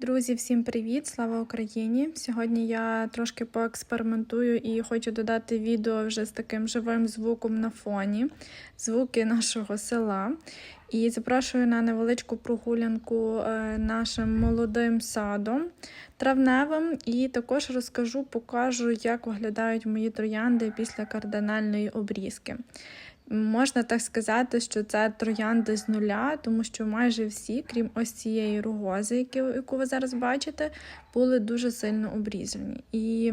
Друзі, всім привіт! Слава Україні! Сьогодні я трошки поекспериментую і хочу додати відео вже з таким живим звуком на фоні, звуки нашого села. І запрошую на невеличку прогулянку е, нашим молодим садом травневим. І також розкажу, покажу, як виглядають мої троянди після кардинальної обрізки. Можна так сказати, що це троянди з нуля, тому що майже всі, крім ось цієї рогози, яку ви зараз бачите, були дуже сильно обрізані. І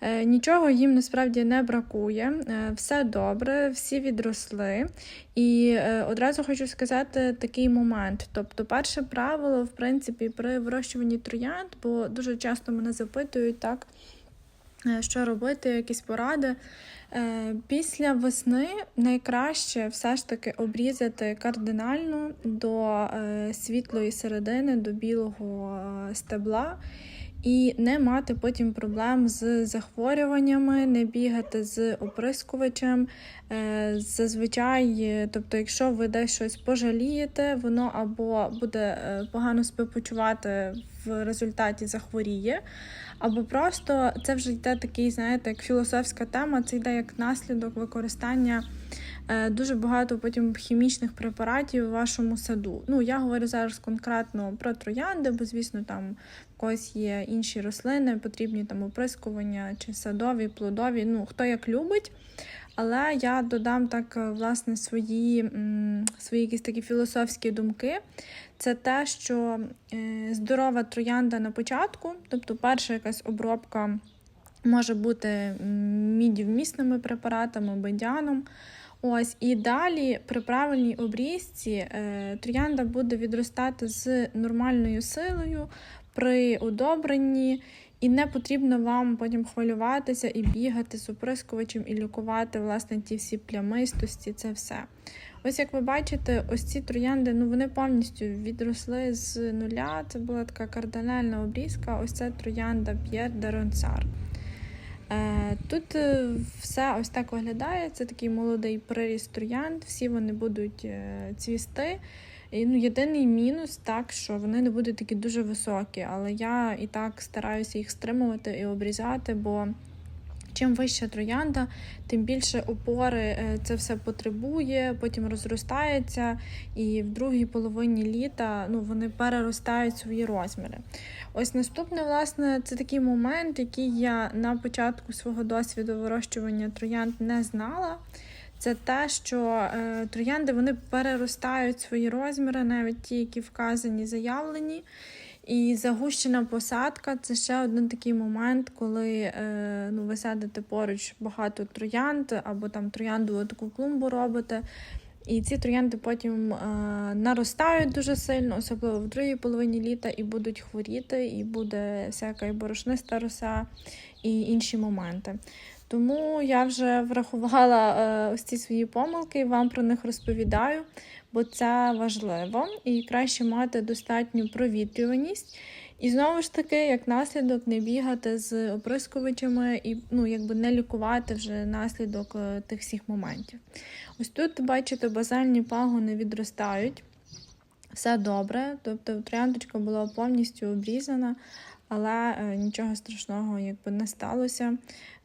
е, нічого їм насправді не бракує, е, все добре, всі відросли. І е, одразу хочу сказати такий момент. Тобто, перше правило, в принципі, при вирощуванні троянд, бо дуже часто мене запитують так. Е, що робити, якісь поради. Е, після весни найкраще все ж таки обрізати кардинально до е, світлої середини, до білого стебла. І не мати потім проблем з захворюваннями, не бігати з оприскувачем. Зазвичай, тобто, якщо ви десь щось пожалієте, воно або буде погано себе почувати в результаті захворіє, або просто це вже йде такий, знаєте, як філософська тема, це йде як наслідок використання е, дуже багато потім хімічних препаратів у вашому саду. Ну, я говорю зараз конкретно про троянди, бо, звісно, там в когось є інші рослини, потрібні там оприскування чи садові, плодові, ну, хто як любить. Але я додам так, е, власне, свої свої якісь такі філософські думки. Це те, що е, здорова троянда на початку, тобто перша якась обробка може бути мідівмісними препаратами, бендіаном. Ось, І далі при правильній обрізці е, троянда буде відростати з нормальною силою при удобренні. І не потрібно вам потім хвилюватися і бігати з оприскувачем, і лікувати власне ті всі плямистості, це все. Ось як ви бачите, ось ці троянди ну вони повністю відросли з нуля. Це була така кардинальна обрізка. Ось це троянда П'єр де Ронцар. Е, тут е, все ось так виглядає. Це такий молодий приріст троянд, всі вони будуть е, цвісти. І, ну, Єдиний мінус, так, що вони не будуть такі дуже високі, але я і так стараюся їх стримувати і обрізати, бо чим вища троянда, тим більше опори е, це все потребує, потім розростається, і в другій половині літа ну, вони переростають свої розміри. Ось наступне, власне, це такий момент, який я на початку свого досвіду вирощування троянд не знала це те, що е, троянди вони переростають свої розміри, навіть ті, які вказані, заявлені. І загущена посадка це ще один такий момент, коли е, ну, ви садите поруч багато троянд, або там троянду таку клумбу робите. І ці троянди потім е, наростають дуже сильно, особливо в другій половині літа, і будуть хворіти, і буде всяка і борошниста роса, і інші моменти. Тому я вже врахувала е, ось ці свої помилки і вам про них розповідаю, бо це важливо і краще мати достатню провітрюваність. І знову ж таки, як наслідок, не бігати з оприскувачами і ну, якби не лікувати вже наслідок е, тих всіх моментів. Ось тут, бачите, базальні пагони відростають. Все добре, тобто трояндочка була повністю обрізана, але е, нічого страшного якби не сталося.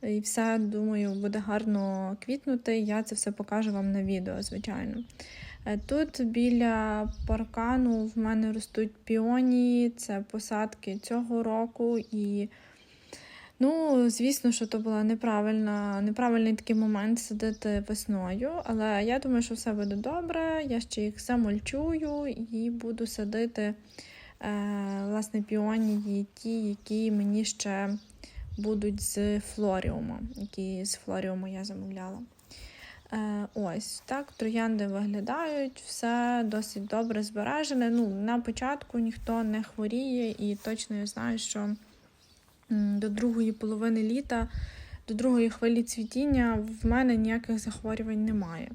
І все, думаю, буде гарно квітнути. Я це все покажу вам на відео, звичайно. Е, тут біля паркану в мене ростуть піонії, це посадки цього року. І, ну, звісно, що то була неправильний такий момент садити весною. Але я думаю, що все буде добре. Я ще їх замульчую і буду садити власне, піонії, ті, які мені ще будуть з флоріума, які з флоріуму я замовляла. Е, Ось так троянди виглядають, все досить добре збережене. Ну, На початку ніхто не хворіє, і точно я знаю, що до другої половини літа, до другої хвилі цвітіння в мене ніяких захворювань немає.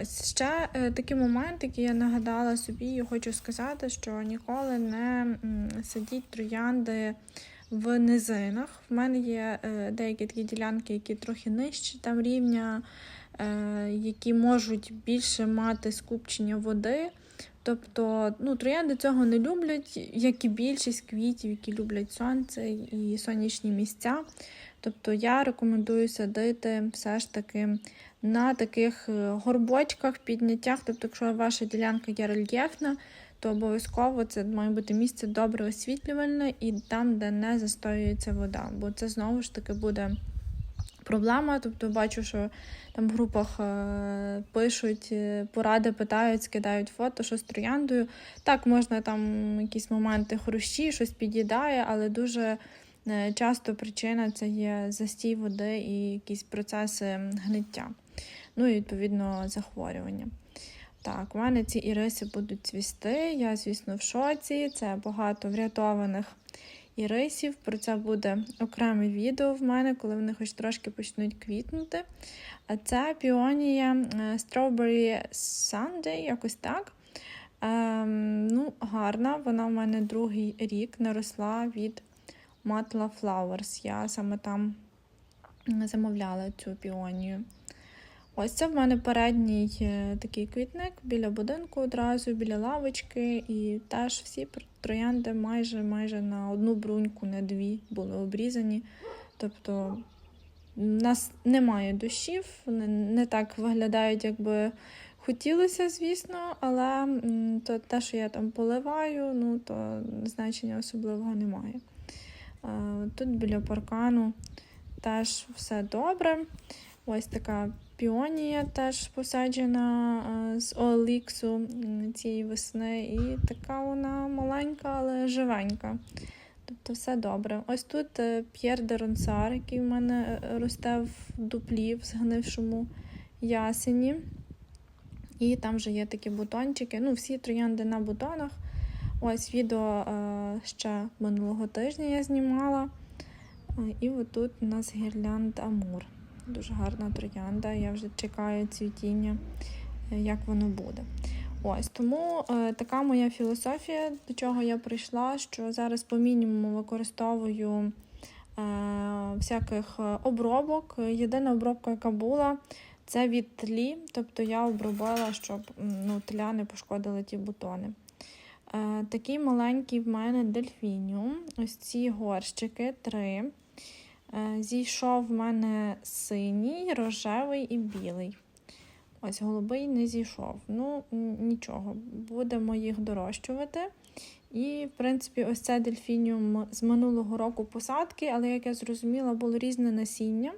Ось ще е, такий момент, який я нагадала собі, і хочу сказати, що ніколи не сидіть троянди в низинах. В мене є е, деякі такі ділянки, які трохи нижчі там рівня, е, які можуть більше мати скупчення води. Тобто, ну, троянди цього не люблять, як і більшість квітів, які люблять сонце і сонячні місця. Тобто я рекомендую садити все ж таки на таких е, горбочках, підняттях. Тобто, якщо ваша ділянка є рельєфна, то обов'язково це має бути місце добре освітлювальне і там, де не застоюється вода. Бо це знову ж таки буде проблема. Тобто, бачу, що там в групах е, пишуть е, поради, питають, скидають фото, що з трояндою. Так, можна там якісь моменти хрущі, щось під'їдає, але дуже. Е, часто причина це є застій води і якісь процеси гниття, ну і відповідно захворювання. Так, у мене ці іриси будуть цвісти. Я, звісно, в шоці. Це багато врятованих ірисів. Про це буде окреме відео в мене, коли вони хоч трошки почнуть квітнути. А це піонія е, Strawberry Sunday, якось так. Ем, ну, Гарна, вона в мене другий рік наросла від Matla Flowers. Я саме там замовляла цю піонію. Ось це в мене передній е, такий квітник біля будинку одразу, біля лавочки, і теж всі троянди майже майже на одну бруньку, на дві були обрізані. Тобто в нас немає дощів, не так виглядають, як би хотілося, звісно, але то те, що я там поливаю, ну то значення особливого немає. Тут біля паркану теж все добре. Ось така піонія теж посаджена з Оліксу цієї весни. І така вона маленька, але живенька. Тобто все добре. Ось тут е, П'єр де Ронсар, який в мене е, росте в дуплі, в згнившому ясені. І там вже є такі бутончики. Ну, всі троянди на бутонах. Ось відео е, ще минулого тижня я знімала. І отут у нас гірлянд Амур. Дуже гарна троянда. Я вже чекаю цвітіння, е, як воно буде. Ось Тому е, така моя філософія, до чого я прийшла, що зараз по мінімуму використовую е, всяких обробок. Єдина обробка, яка була, це від тлі. Тобто я обробила, щоб ну, тля не пошкодили ті бутони. Е, Такий маленький в мене дельфініум. Ось ці горщики три. Е, зійшов в мене синій, рожевий і білий. Ось голубий не зійшов. Ну, нічого, будемо їх дорощувати. І, в принципі, ось це дельфініум з минулого року посадки, але, як я зрозуміла, було різне насіння.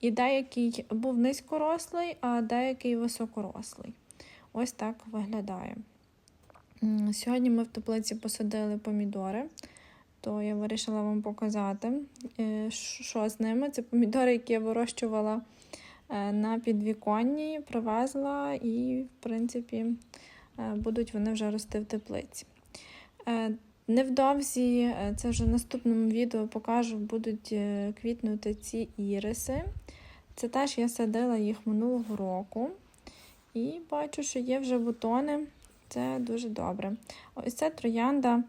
І деякий був низькорослий, а деякий високорослий. Ось так виглядає. Сьогодні ми в теплиці посадили помідори то я вирішила вам показати, е, що з ними. Це помідори, які я вирощувала е, на підвіконні, привезла, і, в принципі, е, будуть вони вже рости в теплиці. Невдовзі, це вже в наступному відео покажу, будуть квітнути ці іриси. Це теж я садила їх минулого року. І бачу, що є вже бутони. Це дуже добре. Ось це троянда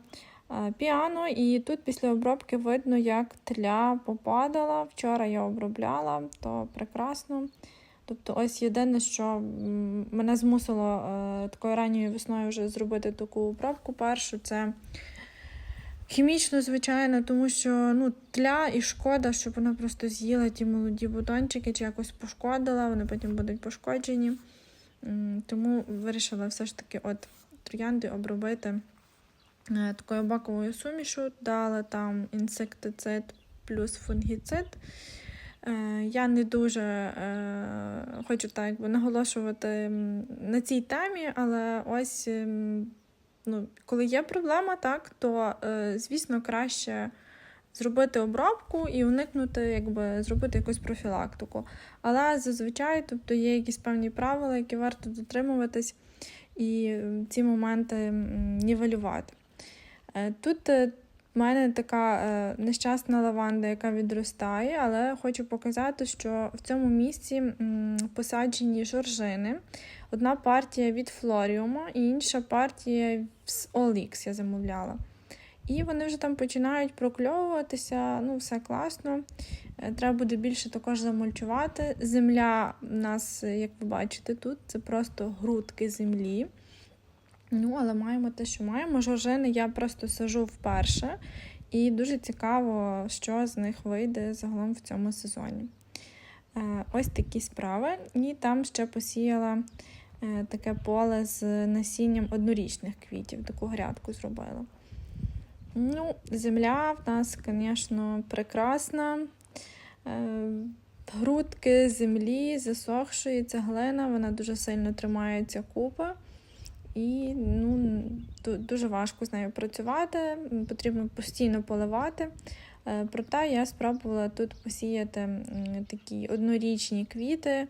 піано, і тут після обробки видно, як тля попадала. Вчора я обробляла, то прекрасно. Тобто, ось єдине, що мене змусило е, такою ранньою весною вже зробити таку обробку першу, це хімічно, звичайно, тому що ну, тля і шкода, щоб вона просто з'їла ті молоді бутончики чи якось пошкодила, вони потім будуть пошкоджені. Тому вирішила все ж таки от троянди обробити. Е, такою баковою сумішу, дала там інсектицид плюс фунгіцид. Е, я не дуже е, хочу так якби наголошувати на цій темі, але ось ну, коли є проблема, так, то, звісно, краще зробити обробку і уникнути, якби зробити якусь профілактику. Але зазвичай тобто, є якісь певні правила, які варто дотримуватись, і ці моменти нівелювати. Е, тут е, в мене така е, нещасна лаванда, яка відростає, але хочу показати, що в цьому місці посаджені жоржини. Одна партія від Флоріума і інша партія з Олікс я замовляла. І вони вже там починають прокльовуватися, ну, все класно. Треба буде більше також замульчувати. Земля у нас, як ви бачите, тут це просто грудки землі. Ну, але маємо те, що маємо. Жоржини я просто сажу вперше, і дуже цікаво, що з них вийде загалом в цьому сезоні. Е, Ось такі справи. І там ще посіяла е, таке поле з насінням однорічних квітів, таку грядку зробила. Ну, земля в нас, звісно, прекрасна. Е, Грудки землі, засохшої цеглина, вона дуже сильно тримається купи. І ну, дуже важко з нею працювати, потрібно постійно поливати. Е, Проте я спробувала тут посіяти такі однорічні квіти.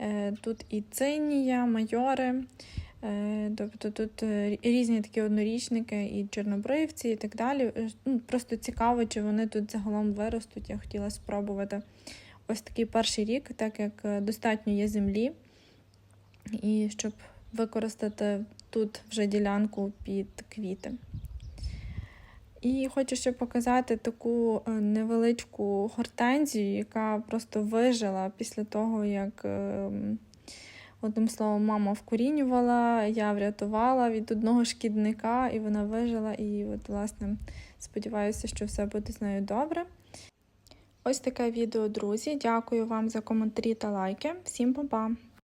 Е, Тут і цинія, майори. Е, Тобто тут е, різні такі однорічники, і чорнобривці, і так далі. Е, Ну, Просто цікаво, чи вони тут загалом виростуть. Я хотіла спробувати ось такий перший рік, так як достатньо є землі, і щоб використати тут вже ділянку під квіти. І хочу ще показати таку невеличку гортензію, яка просто вижила після того, як, ем, одним словом, мама вкорінювала, я врятувала від одного шкідника, і вона вижила. І, от, власне, сподіваюся, що все буде з нею добре. Ось таке відео, друзі. Дякую вам за коментарі та лайки. Всім па-па!